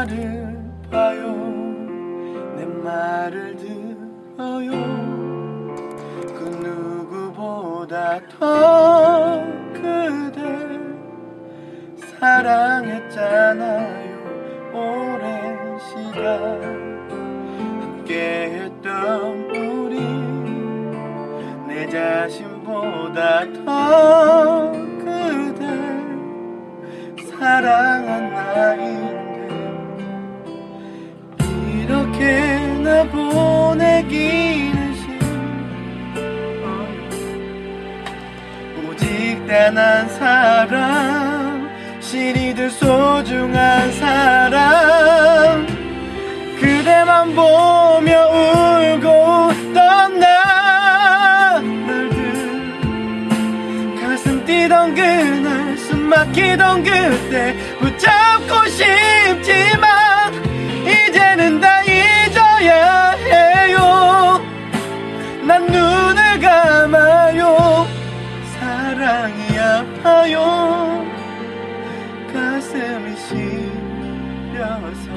나를 봐요. 내 말을 들어요. 그 누구보다 더 그대 사랑했잖아요. 오랜 시간 함께했던 우리 내 자신보다 더 보내기는 싫어. 오직 단 한 사람 신이 들 소중한 사람. 그대만 보며 울고 떠나 날들. 가슴 뛰던 그날 숨 막히던 그때 붙잡고 싶지만 난 눈을 감아요. 사랑이 아파요. 가슴이 시려서.